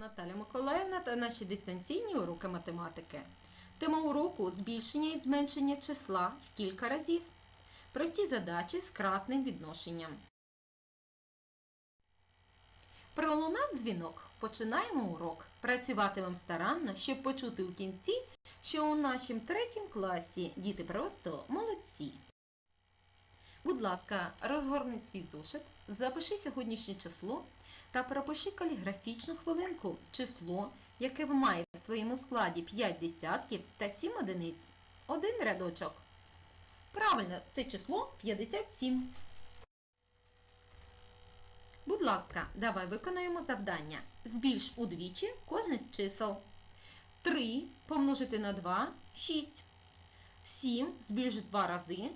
Наталя Миколаївна та наші дистанційні уроки математики. Тема уроку збільшення і зменшення числа в кілька разів. Прості задачі з кратним відношенням. Пролунав дзвінок. Починаємо урок. Працюватимемо старанно, щоб почути у кінці, що у нашому третім класі діти просто молодці. Будь ласка, розгорни свій зошит, запиши сьогоднішнє число та пропиши каліграфічну хвилинку число, яке має в своєму складі 5 десятків та 7 одиниць. Один рядочок. Правильно, це число 57. Будь ласка, давай виконаємо завдання. Збільш удвічі кожне з чисел. 3 помножити на 2 – 6. 7 збільш 2 рази.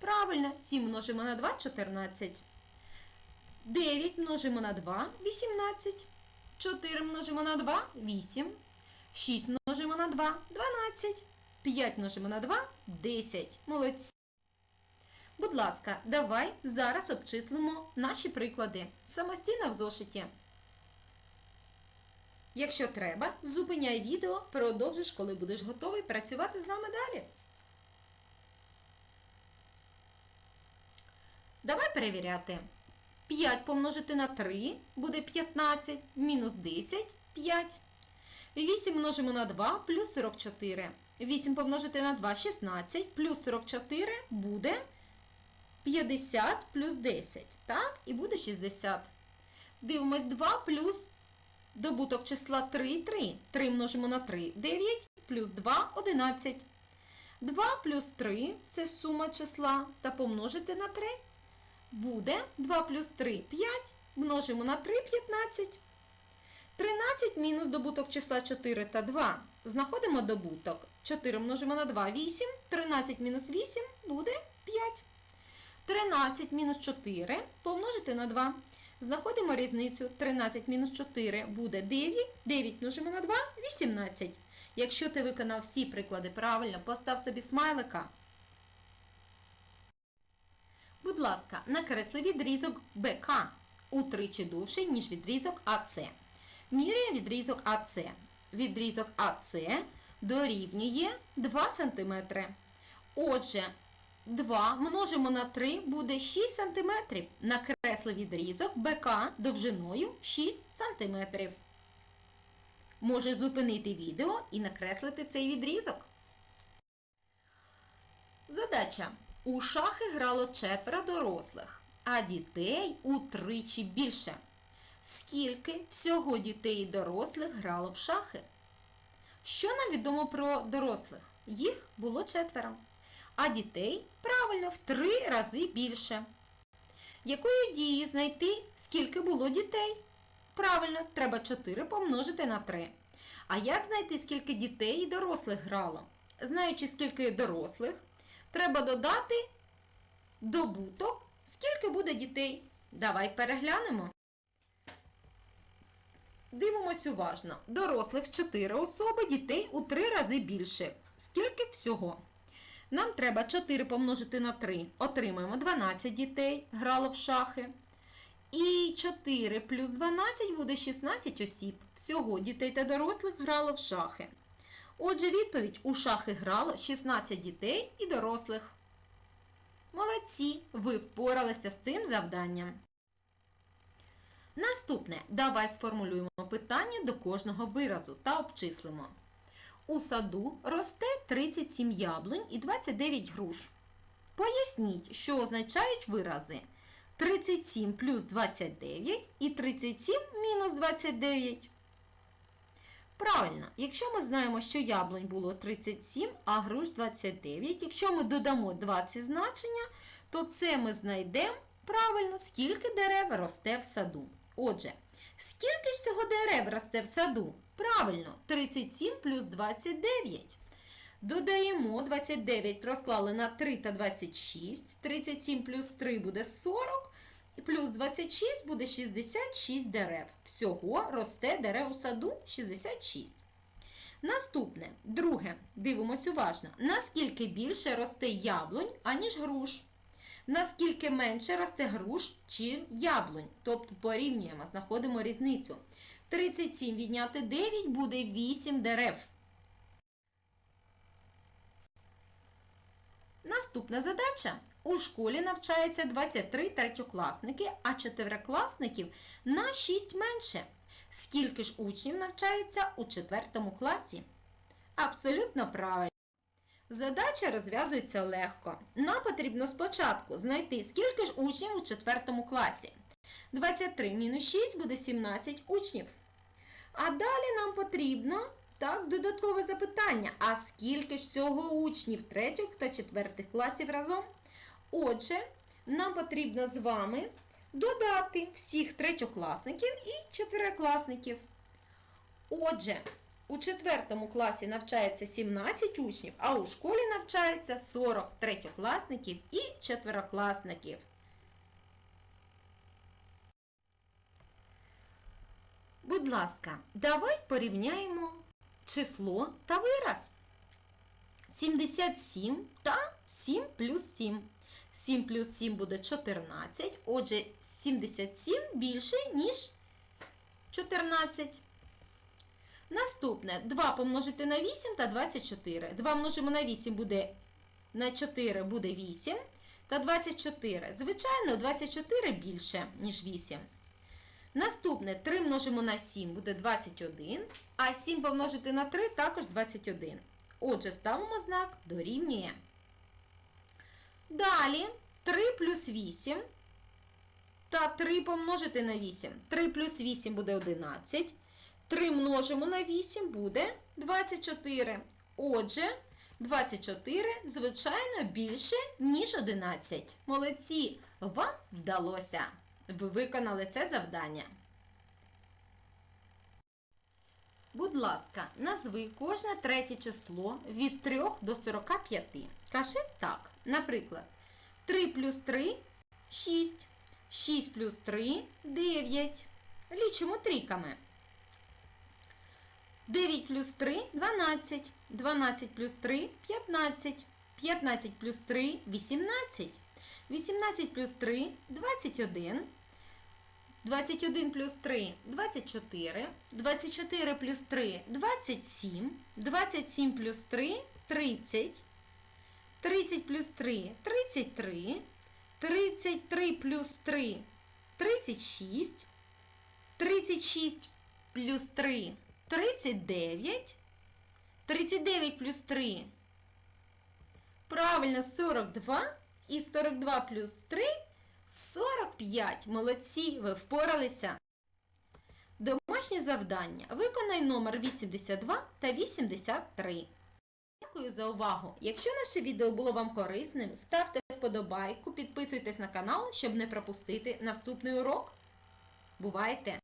Правильно, 7 множимо на 2 – 14. 9 множимо на 2 – 18. 4 множимо на 2 – 8. 6 множимо на 2 – 12. 5 множимо на 2 – 10. Молодці. Будь ласка, давай зараз обчислимо наші приклади самостійно в зошиті. Якщо треба, зупиняй відео, продовжиш, коли будеш готовий працювати з нами далі. Давай перевіряти. 5 помножити на 3 буде 15, мінус 10 – 5. 8 множимо на 2 плюс 44. 8 помножити на 2 – 16, плюс 44 буде 50 плюс 10. Так, і буде 60. Дивимось 2 плюс добуток числа 3 – 3. 3 множимо на 3 – 9, плюс 2 – 11. 2 плюс 3 – це сума числа, та помножити на 3 буде 2 плюс 3 – 5, множимо на 3 – 15. 13 мінус добуток числа 4 та 2. Знаходимо добуток. 4 множимо на 2 – 8, 13 мінус 8 буде 5. 13 мінус 4 помножити на 2. Знаходимо різницю. 13 мінус 4 буде 9, 9 множимо на 2 – 18. Якщо ти виконав всі приклади правильно, постав собі смайлика. Будь ласка, накресли відрізок БК утричі довший, ніж відрізок АЦ. Міряємо відрізок АЦ. Відрізок АЦ дорівнює 2 см. Отже, 2 множимо на 3 буде 6 см. Накресли відрізок БК довжиною 6 см. Можеш зупинити відео і накреслити цей відрізок. Задача. У шахи грало четверо дорослих, а дітей утричі більше. Скільки всього дітей і дорослих грало в шахи? Що нам відомо про дорослих? Їх було четверо. А дітей правильно в три рази більше. Якою дією знайти, скільки було дітей? Правильно, треба 4 помножити на 3. А як знайти, скільки дітей і дорослих грало? Знаючи, скільки дорослих, треба додати добуток, скільки буде дітей. Давай переглянемо. Дивимось уважно. Дорослих 4 особи, дітей у 3 рази більше. Скільки всього? Нам треба 4 помножити на 3. Отримаємо 12 дітей, грало в шахи. І 4 плюс 12 буде 16 осіб. Всього дітей та дорослих грало в шахи. Отже, відповідь у шахи грало 16 дітей і дорослих. Молодці! Ви впоралися з цим завданням. Наступне. Давай сформулюємо питання до кожного виразу та обчислимо. У саду росте 37 яблунь і 29 груш. Поясніть, що означають вирази 37 плюс 29 і 37 мінус 29. Правильно, якщо ми знаємо, що яблунь було 37, а груш 29, якщо ми додамо 20 значення, то це ми знайдемо правильно, скільки дерев росте в саду. Отже, скільки ж цього дерев росте в саду? Правильно, 37 плюс 29. Додаємо 29 розклали на 3 та 26. 37 плюс 3 буде 40. Плюс 26 буде 66 дерев. Всього росте дерев у саду 66. Наступне, друге, дивимось уважно. Наскільки більше росте яблунь, аніж груш? Наскільки менше росте груш, чим яблунь? Тобто порівнюємо, знаходимо різницю. 37 відняти 9 буде 8 дерев. Наступна задача. У школі навчається 23 третьокласники, а чотирикласників на 6 менше. Скільки ж учнів навчається у четвертому класі? Абсолютно правильно. Задача розв'язується легко. Нам потрібно спочатку знайти, скільки ж учнів у четвертому класі. 23 мінус 6 буде 17 учнів. А далі нам потрібно так, додаткове запитання. А скільки ж всього учнів третіх та четвертих класів разом? Отже, нам потрібно з вами додати всіх третьокласників і четверокласників. Отже, у четвертому класі навчається 17 учнів, а у школі навчається 40 третьокласників і четверокласників. Будь ласка, давай порівняємо число та вираз. 77 та 7 плюс 7. 7 плюс 7 буде 14. Отже, 77 більше, ніж 14. Наступне 2 помножити на 8 та 24. 2 множимо на 8 буде на 4 буде 8 та 24. Звичайно, 24 більше, ніж 8. Наступне 3 множимо на 7 буде 21, а 7 помножити на 3 також 21. Отже, ставимо знак дорівнює. Далі 3 плюс 8 та 3 помножити на 8. 3 плюс 8 буде 11. 3 множимо на 8 буде 24. Отже, 24, звичайно, більше, ніж 11. Молодці! Вам вдалося! Ви виконали це завдання. Будь ласка, назви кожне третє число від 3 до 45. Кажи так. Наприклад, 3 плюс 3 6. 6 плюс 3 9. Лічимо трійками. 9 плюс 3 12. 12 плюс 3 15. 15 плюс 3 18. 18 плюс 3 21. 21 плюс 3 24. 24 плюс 3 27. 27 плюс 3 30. 30 плюс 3 33. 33 плюс 3 36. 36 плюс 3 39. 39 плюс 3. Правильно, 42. І 42 плюс 3 45. Молодці, ви впоралися. Домашнє завдання. Виконай номер 82 та 83. Дякую за увагу. Якщо наше відео було вам корисним, ставте вподобайку, підписуйтесь на канал, щоб не пропустити наступний урок. Бувайте!